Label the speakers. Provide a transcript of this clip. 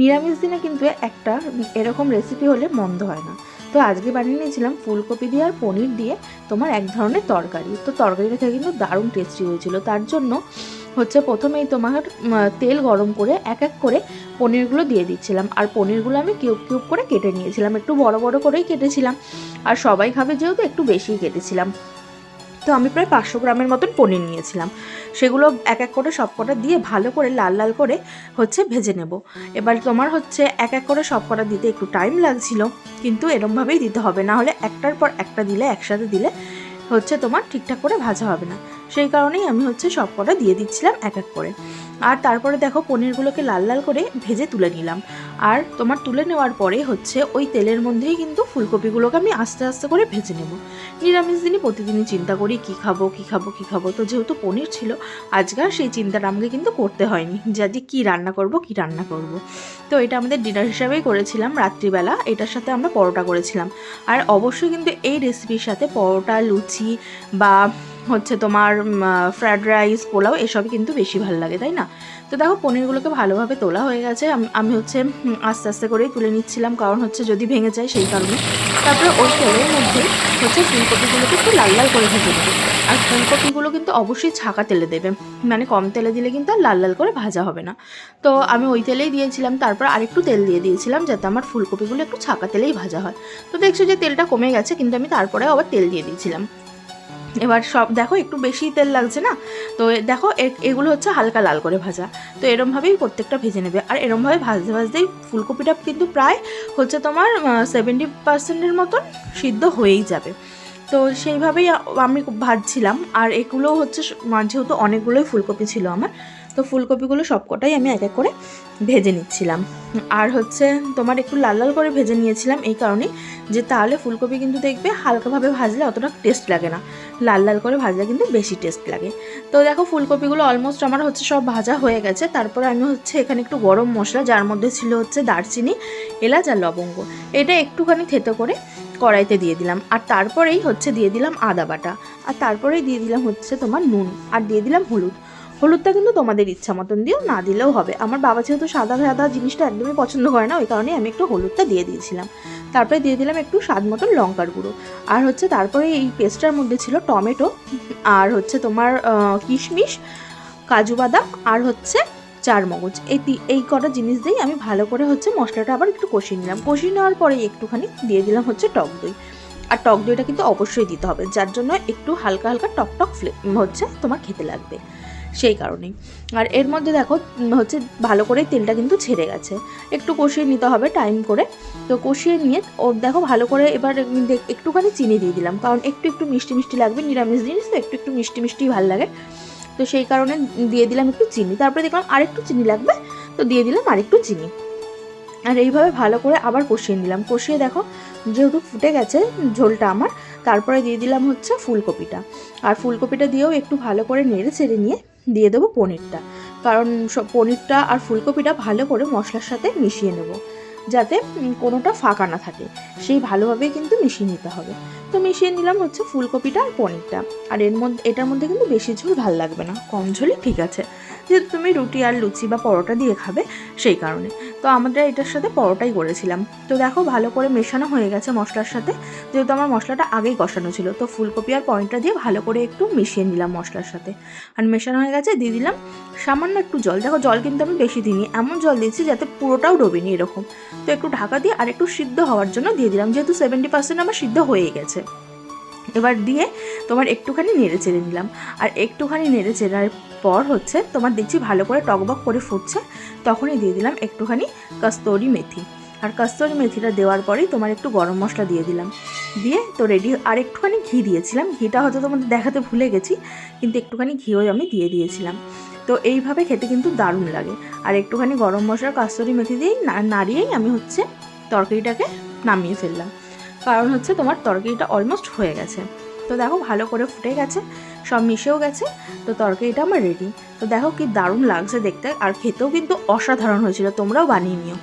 Speaker 1: নিরামিষ দিনে কিন্তু একটা এরকম রেসিপি হলে মন্দ হয় না। তো আজকে বানিয়ে নিয়েছিলাম ফুলকপি দিয়ে আর পনির দিয়ে তোমার এক ধরনের তরকারি। তো তরকারিটা খেয়ে কিন্তু দারুণ টেস্টি হয়েছিল। তার জন্য হচ্ছে প্রথমেই তোমার তেল গরম করে এক এক করে পনিরগুলো দিয়ে দিচ্ছিলাম। আর পনিরগুলো আমি কিউব কিউব করে কেটে নিয়েছিলাম। একটু বড় বড় করেই কেটেছিলাম। আর সবাই খাবে যেহেতু একটু বেশিই কেটেছিলাম। তো আমি প্রায় পাঁচশো গ্রামের মতন পনির নিয়েছিলাম। সেগুলো এক এক করে সব কটা দিয়ে ভালো করে লাল লাল করে হচ্ছে ভেজে নেব। এবার তোমার হচ্ছে এক এক করে সব কটা দিতে একটু টাইম লাগছিল, কিন্তু এরমভাবেই দিতে হবে। না হলে একটার পর একটা দিলে, একসাথে দিলে হচ্ছে তোমার ঠিকঠাক করে ভাজা হবে না। সেই কারণেই আমি হচ্ছে সব কটা দিয়ে দিচ্ছিলাম এক এক করে। আর তারপরে দেখো পনিরগুলোকে লাল লাল করে ভেজে তুলে নিলাম। আর তোমার তুলে নেওয়ার পরে হচ্ছে ওই তেলের মধ্যেই কিন্তু ফুলকপিগুলোকে আমি আস্তে আস্তে করে ভেজে নেব। নিরামিষ দিনই প্রতিদিনই চিন্তা করি, কী খাব কী খাব কী খাব? তো যেহেতু পনির ছিল, আজকে আর সেই চিন্তাটা আমাকে কিন্তু করতে হয়নি যে আজকে কী রান্না করব, কী রান্না করব। তো এটা আমাদের ডিনার হিসাবেই করেছিলাম রাত্রিবেলা, এটার সাথে আমরা পরোটা করেছিলাম। আর অবশ্যই কিন্তু এই রেসিপির সাথে পরোটা, লুচি বা হচ্ছে তোমার ফ্রায়েড রাইস পোলাও এসবই কিন্তু বেশি ভালো লাগে, তাই না? তো দেখো, পনিরগুলোকে ভালোভাবে তোলা হয়ে গেছে। আম- আমি হচ্ছে আস্তে আস্তে করেই তুলে নিচ্ছিলাম, কারণ হচ্ছে যদি ভেঙে যায় সেই কারণে। তারপরে ওই তেলের মধ্যে হচ্ছে ফুলকপিগুলোকে একটু লাল লাল করে ভেজে দেবে আর ফুলকপিগুলো কিন্তু অবশ্যই ছাকা তেলে দেবে। মানে কম তেলে দিলে কিন্তু আর লাল লাল করে ভাজা হবে না। তো আমি ওই তেলেই দিয়েছিলাম, তারপর আরেকটু তেল দিয়ে দিয়েছিলাম, যাতে আমার ফুলকপিগুলো একটু ছাকা তেলেই ভাজা হয়। তো দেখছ যে তেলটা কমে গেছে, কিন্তু আমি তারপরে আবার তেল দিয়ে দিয়েছিলাম। এবার সব, দেখো একটু বেশি তেল লাগছে না? তো দেখো এগুলো হচ্ছে হালকা লাল করে ভাজা। তো এরমভাবেই প্রত্যেকটা ভেজে নেবে। আর এরমভাবে ভাজতে ভাজতেই ফুলকপিটা কিন্তু প্রায় হচ্ছে তোমার সেভেন্টি পার্সেন্টের মতন সিদ্ধ হয়েই যাবে। তো সেইভাবেই আমি ভাজছিলাম। আর এগুলো হচ্ছে, যেহেতু অনেকগুলোই ফুলকপি ছিল আমার তো ফুলকপিগুলো সবকটাই আমি এক এক করে ভেজে নিচ্ছিলাম। আর হচ্ছে তোমার একটু লাল লাল করে ভেজে নিয়েছিলাম এই কারণেই যে তাহলে ফুলকপি কিন্তু দেখবে হালকাভাবে ভাজলে অতটা টেস্ট লাগে না। লাল লাল করে ভাজলে কিন্তু বেশি টেস্ট লাগে। তো দেখো ফুলকপিগুলো অলমোস্ট আমার হচ্ছে সব ভাজা হয়ে গেছে। তারপরে আমি হচ্ছে এখানে একটু গরম মশলা, যার মধ্যে ছিল হচ্ছে দারচিনি, এলাচ আর লবঙ্গ। এটা একটুখানি থেতো করে কড়াইতে দিয়ে দিলাম। আর তারপরেই হচ্ছে দিয়ে দিলাম আদা বাটা। আর তারপরেই দিয়ে দিলাম হচ্ছে তোমার নুন। আর দিয়ে দিলাম হলুদ। হলুদটা কিন্তু তোমাদের ইচ্ছা মতন দিও, না দিলেও হবে। আমার বাবা যেহেতু সাদা সাদা জিনিসটা একদমই পছন্দ করে না, ওই কারণেই আমি একটু হলুদটা দিয়ে দিয়েছিলাম। তারপরে দিয়ে দিলাম একটু স্বাদ মতন লঙ্কার গুঁড়ো। আর হচ্ছে তারপরে এই পেস্টটার মধ্যে ছিল টমেটো, আর হচ্ছে তোমার কিশমিশ, কাজু বাদাম, আর হচ্ছে চার মগজ এই এই কটা জিনিস দিয়েই আমি ভালো করে হচ্ছে মশলাটা আবার একটু কষিয়ে নিলাম। কষিয়ে নেওয়ার পরে একটুখানি দিয়ে দিলাম হচ্ছে টক দই। আর টক দইটা কিন্তু অবশ্যই দিতে হবে, যার জন্য একটু হালকা হালকা টক টক ফ্লে, হচ্ছে তোমার খেতে লাগবে। সেই কারণেই। আর এর মধ্যে দেখো হচ্ছে ভালো করে তেলটা কিন্তু ছেড়ে গেছে। একটু কষিয়ে নিতে হবে টাইম করে। তো কষিয়ে নিয়ে ওর দেখো ভালো করে এবার একটুখানি চিনি দিয়ে দিলাম। কারণ একটু একটু মিষ্টি মিষ্টি লাগবে, নিরামিষ জিনিস তো একটু একটু মিষ্টি মিষ্টি ভালো লাগে। তো সেই কারণে দিয়ে দিলাম একটু চিনি। তারপরে দেখলাম আরেকটু চিনি লাগবে, তো দিয়ে দিলাম আরেকটু চিনি। আর এইভাবে ভালো করে আবার কষিয়ে নিলাম। কষিয়ে দেখো, যেহেতু ফুটে গেছে ঝোলটা আমার, তারপরে দিয়ে দিলাম হচ্ছে ফুলকপিটা। আর ফুলকপিটা দিয়েও একটু ভালো করে নেড়ে ছেড়ে নিয়ে দিয়ে দেবো পনিরটা। কারণ সব পনিরটা আর ফুলকপিটা ভালো করে মশলার সাথে মিশিয়ে নেব, যাতে কোনোটা ফাঁকা না থাকে। সেই ভালোভাবেই কিন্তু মিশিয়ে নিতে হবে। তো মিশিয়ে নিলাম হচ্ছে ফুলকপিটা আর পনিরটা। আর এর মধ্যে, এটার মধ্যে কিন্তু বেশি ঝোল ভালো লাগবে না, কম ঝোলই ঠিক আছে। যেহেতু তুমি রুটি আর লুচি বা পরোটা দিয়ে খাবে, সেই কারণে। তো আমাদের এটার সাথে পরোটাই করেছিলাম। তো দেখো ভালো করে মেশানো হয়ে গেছে মশলার সাথে। যেহেতু আমার মশলাটা আগেই কষানো ছিল, তো ফুলকপি আর পয়েন্টটা দিয়ে ভালো করে একটু মিশিয়ে নিলাম মশলার সাথে। আর মেশানো হয়ে গেছে, দিয়ে দিলাম সামান্য একটু জল। দেখো জল কিন্তু আমি বেশি দিইনি, এমন জল দিয়েছি যাতে পুরোটাও ডোবেনি এরকম। তো একটু ঢাকা দিয়ে আর একটু সিদ্ধ হওয়ার জন্য দিয়ে দিলাম, যেহেতু সেভেন্টি পার্সেন্ট আমার সিদ্ধ হয়ে গেছে। এবার দিয়ে তোমার একটুখানি নেড়ে চেড়ে নিলাম। আর একটুখানি নেড়ে চেড়ার পর হচ্ছে তোমার দেখছি ভালো করে টকবক করে ফুটছে, তখনই দিয়ে দিলাম একটুখানি কস্তুরি মেথি। আর কস্তুরি মেথিটা দেওয়ার পরেই তোমার একটু গরম মশলা দিয়ে দিলাম। দিয়ে তো রেডি আর একটুখানি ঘি দিয়েছিলাম। ঘিটা হয়তো তোমাদের দেখাতে ভুলে গেছি, কিন্তু একটুখানি ঘিও আমি দিয়ে দিয়েছিলাম। তো এইভাবে খেতে কিন্তু দারুণ লাগে। আর একটুখানি গরম মশলা কাস্তরি মেথি দিয়েই নাড়িয়েই আমি হচ্ছে তরকারিটাকে নামিয়ে ফেললাম। কারণ হচ্ছে তোমার তরকারিটা অলমোস্ট হয়ে গেছে। তো দেখো ভালো করে ফুটে গেছে, সব মিশেও গেছে, তো তরকারিটা আমার রেডি তো দেখো কি দারুণ লাগছে দেখতে, আর খেতেও কিন্তু অসাধারণ হয়েছিল, তোমরাও বানিয়ে নিও।